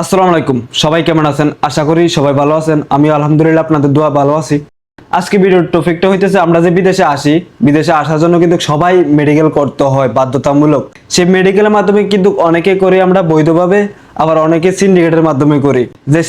আসসালামু আলাইকুম। সবাই কেমন আছেন? আশা করি সবাই ভালো আছেন। আমি আলহামদুলিল্লাহ আপনাদের দোয়া ভালো আছি। আজকে ভিডিওর টপিকটা হইতেছে, আমরা যে বিদেশে আসি, বিদেশে আসার জন্য কিন্তু সবাই মেডিকেল করতে হয়, বাধ্যতামূলক। সেই মেডিকেলের মাধ্যমে কিন্তু অনেকে করে আমরা বৈধভাবে আবার অনেকে সিন্ডিকেটের মাধ্যমে করি। যে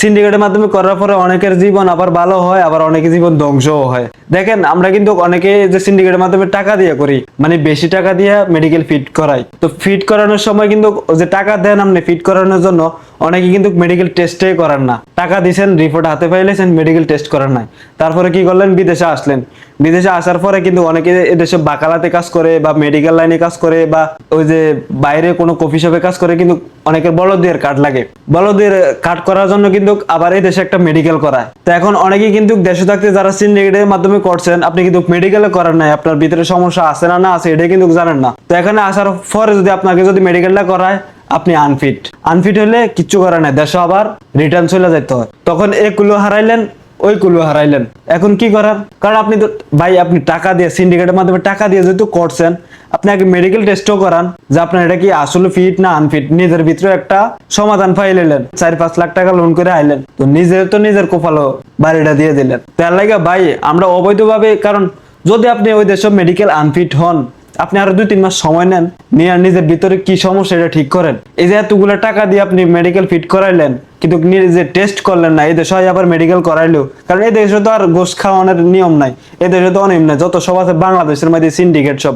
সিন্ডিকেটের মাধ্যমে করার পরে অনেকের জীবন আবার ভালো হয়, আবার অনেকের জীবন ধ্বংসও হয়। দেখেন, আমরা কিন্তু অনেকে যে সিন্ডিকেটের মাধ্যমে টাকা দিয়ে করি মানে বেশি টাকা দিয়ে মেডিকেল ফিট করাই। তো ফিট করানোর সময় কিন্তু যে টাকা দেন আপনি ফিট করানোর জন্য অনেকে কিন্তু মেডিকেল টেস্টে করার না। টাকা দিছেন রিপোর্ট হাতে পাইলেছেন মেডিকেল টেস্ট করার নাই। তারপরে কি করলেন? বিদেশে আসলেন। বিদেশে আসার পরে কিন্তু অনেকে এদেশে বাকালাতে কাজ করে বা মেডিকেল লাইনে কাজ করে বা ওই যে বাইরে কোনো কফি শপে কাজ করে কিন্তু অনেকের বলদের কার্ড লাগে। বলদের কার্ড করার জন্য কিন্তু আবার এই দেশে একটা মেডিকেল করায়। তো এখন অনেকেই কিন্তু দেশে থাকতে যারা সিন্ডিকেটের মাধ্যমে করছেন, আপনি কিন্তু মেডিকেলে করার নাই। আপনার ভিতরে সমস্যা আছে না না আছে এটা কিন্তু জানেন না। তো এখানে আসার পরে যদি আপনাকে যদি মেডিকেলটা করায়, আপনি আনফিট আনফিট হলে কিচ্ছু করার নাই। দেশে আবার রিটার্ন চলে যেতে হয়। তখন এ কুলো হারাইলেন, ওই কুলো হারাইলেন। এখন কি করার? কারণ আপনি তো ভাই, আপনি টাকা দিয়ে সিন্ডিকেটের মাধ্যমে টাকা দিয়ে যেহেতু করছেন আপনি আগে মেডিকেল টেস্টও করান, যে আপনার এটা কি আসলে ফিট না আনফিট নিজের ভিতরে একটা সমাধান পাইলেন চার পাঁচ লাখ টাকা লোন করে আইলেন, তো নিজের তো নিজের কোপালো বাড়িটা দিয়ে দিলেন। তার লাগে ভাই, আমরা অবৈধভাবে, কারণ যদি আপনি ওই দেশে মেডিকেল আনফিট হন আপনি আরও দুই তিন মাস সময় নেন, নিয়ে আর নিজের ভিতরে কি সমস্যা এটা ঠিক করেন। এই যে এতগুলো টাকা দিয়ে আপনি মেডিকেল ফিট করাইলেন, কিন্তু নিজে টেস্ট করলেন না, এই দেশে আবার মেডিকেল করাইলো। কারণ এই দেশে তো আর গোস খাওয়ানোর নিয়ম নাই, এই দেশে তো অনিয়ম নাই, যত সব আছে বাংলাদেশের মধ্যে সিন্ডিকেট সব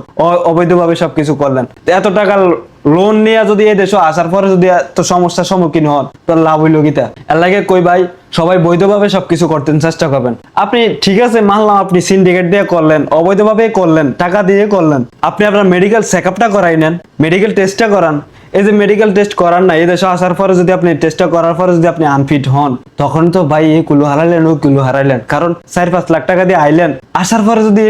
অবৈধভাবে সবকিছু করলেন। এত টাকা লোন নিয়ে যদি এই দেশে আসার পরে যদি এত সমস্যার সম্মুখীন হন, তো লাভ হইল গীতা এর লাগে কই ভাই সবাই বৈধভাবে সবকিছু করতেন, চেষ্টা করবেন। আপনি ঠিক আছে, মানলাম আপনি সিন্ডিকেট দিয়ে করলেন অবৈধভাবে করলেন, টাকা দিয়ে করলেন। আপনি আপনার মেডিকেল চেক আপটা করাই নেন মেডিকেল টেস্টটা করান। এই যে মেডিকেল টেস্ট করার না এই দেশে আসার পরে যদি আপনি টেস্টটা করার পরে যদি আপনি আনফিট হন, তখন তো ভাই এই কুলু হারাইলেন ও কুলু হারাইলেন। কারণ চার পাঁচ লাখ টাকা দিয়ে আইলেন। আসার পরে যদি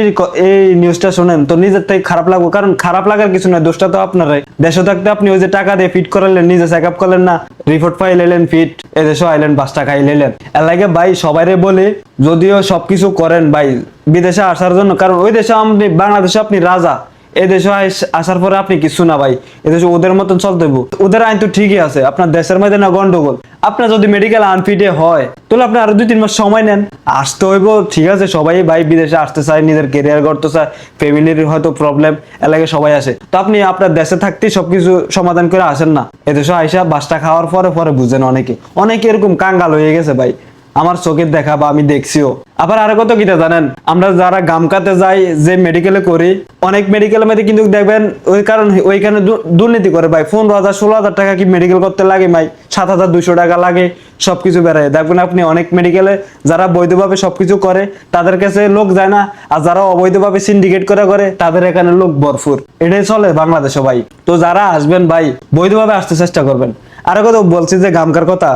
এই নিউজটা শোনেন, তো নিজের থেকে খারাপ লাগবে। কারণ খারাপ লাগার কিছু নয় দোষটা তো আপনারাই। দেশে থাকতে আপনি ওই যে টাকা দিয়ে ফিট করালেন, নিজে চেক আপ করলেন না রিপোর্ট পাই লেলেন ফিট এ দেশে আইলেন, পাঁচ টাকা আইলেন এর লাগে ভাই সবাইরে বলে, যদিও সবকিছু করেন ভাই, বিদেশে আসার জন্য, কারণ ওই দেশে আপনি, বাংলাদেশে আপনি রাজা। এই দেশে আইস- আসার পরে আপনি কিছু না ভাই। এদেশে ওদের মতন চলতে। ওদের আইন তো ঠিকই আছে। আপনার দেশের মধ্যে না গন্ডগোল। আপনার যদি মেডিকেল আনফিটে হয়, তাহলে আপনি আরও দুই তিন মাস সময় নেন। আসতে হইব, ঠিক আছে, সবাই ভাই বিদেশে আসতে চায়, নিজের কেরিয়ার করতে চায় ফ্যামিলির হয়তো প্রবলেম এলাকে সবাই আসে। তো আপনি আপনার দেশে থাকতেই সবকিছু সমাধান করে আসেন না। এদেশে আইসা বাসটা খাওয়ার পরে পরে বুঝেন অনেকে। অনেকে এরকম কাঙ্গাল হয়ে গেছে ভাই। আমার চোখের দেখা বা আমি দেখছিও। আবার আরও কত কিটা জানেন? আমরা যারা গামকাতে যাই, যে মেডিকেলে করি, অনেক মেডিকেল মধ্যে কিন্তু দেখবেন, ওই কারণ, ওইখানে দুর্নীতি করে ভাই। পনেরো হাজার, ষোলো হাজার টাকা কি মেডিকেল করতে লাগে ভাই? সাত হাজার দুশো টাকা লাগে, সবকিছু বেড়ায়। দেখবেন আপনি অনেক মেডিকেলে যারা বৈধভাবে সবকিছু করে, তাদের কাছে লোক যায় না। আর যারা অবৈধভাবে সিন্ডিকেট করে করে, তাদের এখানে লোক ভরপুর। এটাই চলে বাংলাদেশে ভাই। তো যারা আসবেন ভাই, বৈধভাবে আসতে চেষ্টা করবেন। আরও কথা বলছি যে গামকার কথা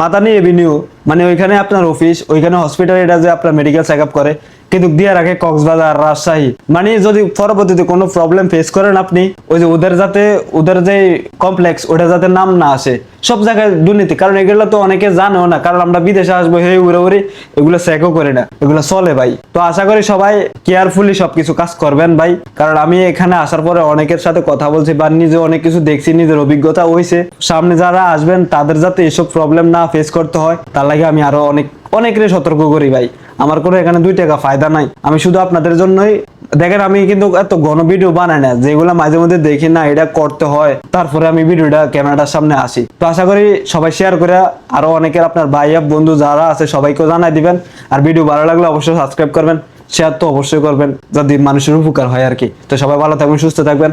মাদানি এভিনিউ মানে ওইখানে আপনার অফিস ওইখানে হসপিটাল এটা যে আপনার মেডিকেল চেক করে, কিন্তু দিয়ে রাখে কক্সবাজার, রাজশাহী মানে যদি পরবর্তীতে কোনো প্রবলেম ফেস করেন আপনি, ওই যে ওদের যাতে, ওদের যে কমপ্লেক্স ওটা যাতে নাম না আসে, সব জায়গায় দুর্নীতি। কারণ এগুলো তো অনেকে জানেও না, কারণ আমরা বিদেশে আসব হে উড়ে উড়ে এগুলো চেকও করে না, এগুলো চলে ভাই। তো আশা করি সবাই কেয়ারফুলি সবকিছু কাজ করবেন ভাই, কারণ আমি এখানে আসার পরে অনেকের সাথে কথা বলছি বা নিজে অনেক কিছু দেখছি, নিজের অভিজ্ঞতা হয়েছে সামনে যারা আসবেন, তাদের যাতে এসব প্রবলেম না ফেস করতে হয়, তার লাগে আমি আরও অনেক অনেকেরই সতর্ক করি ভাই। আমার কোনো এখানে দুই টাকা ফায়দা নাই। আমি শুধু আপনাদের জন্যই, দেখেন আমি কিন্তু এত ঘন ভিডিও বানাই না, যেগুলো মাঝে মধ্যে দেখি না, এটা করতে হয়। তারপরে আমি ভিডিওটা ক্যামেরাটার সামনে আসি। তো আশা করি সবাই শেয়ার করে, আরও অনেকের আপনার ভাই বন্ধু যারা আছে, সবাইকেও জানাই দিবেন। আর ভিডিও ভালো লাগলে অবশ্যই সাবস্ক্রাইব করবেন শেয়ার তো অবশ্যই করবেন যদি মানুষের উপকার হয় আর কি। তো সবাই ভালো থাকবেন, সুস্থ থাকবেন।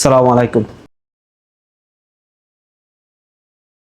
সালামু আলাইকুম।